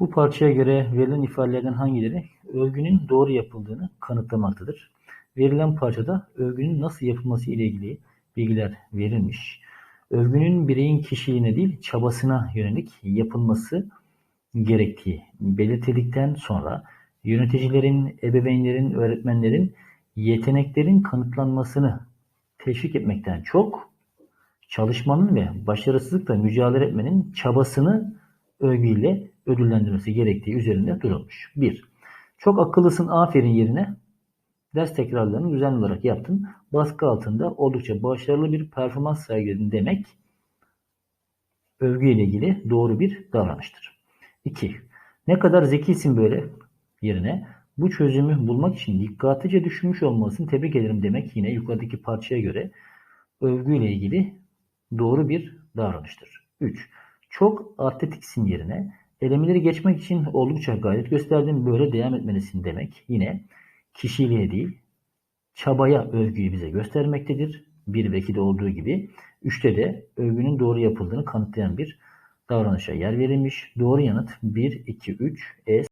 Bu parçaya göre verilen ifadelerden hangileri övgünün doğru yapıldığını kanıtlamaktadır? Verilen parçada övgünün nasıl yapılması ile ilgili bilgiler verilmiş. Övgünün bireyin kişiliğine değil çabasına yönelik yapılması gerektiği belirtildikten sonra yöneticilerin, ebeveynlerin, öğretmenlerin yeteneklerin kanıtlanmasını teşvik etmekten çok çalışmanın ve başarısızlıkla mücadele etmenin çabasını övgüyle ödüllendirmesi gerektiği üzerinde durulmuş. 1. Çok akıllısın aferin yerine ders tekrarlarını düzenli olarak yaptın. Baskı altında oldukça başarılı bir performans sergiledin demek övgü ile ilgili doğru bir davranıştır. 2. Ne kadar zekisin böyle yerine bu çözümü bulmak için dikkatlice düşünmüş olmalısın tebrik ederim demek yine yukarıdaki parçaya göre övgü ile ilgili doğru bir davranıştır. 3. Çok atletiksin yerine elemeleri geçmek için oldukça gayret gösterdin böyle devam etmelisin demek yine kişiliğe değil çabaya övgüyü bize göstermektedir. 1 ve 2'de olduğu gibi 3'te de övgünün doğru yapıldığını kanıtlayan bir davranışa yer verilmiş. Doğru yanıt 1, 2, 3, E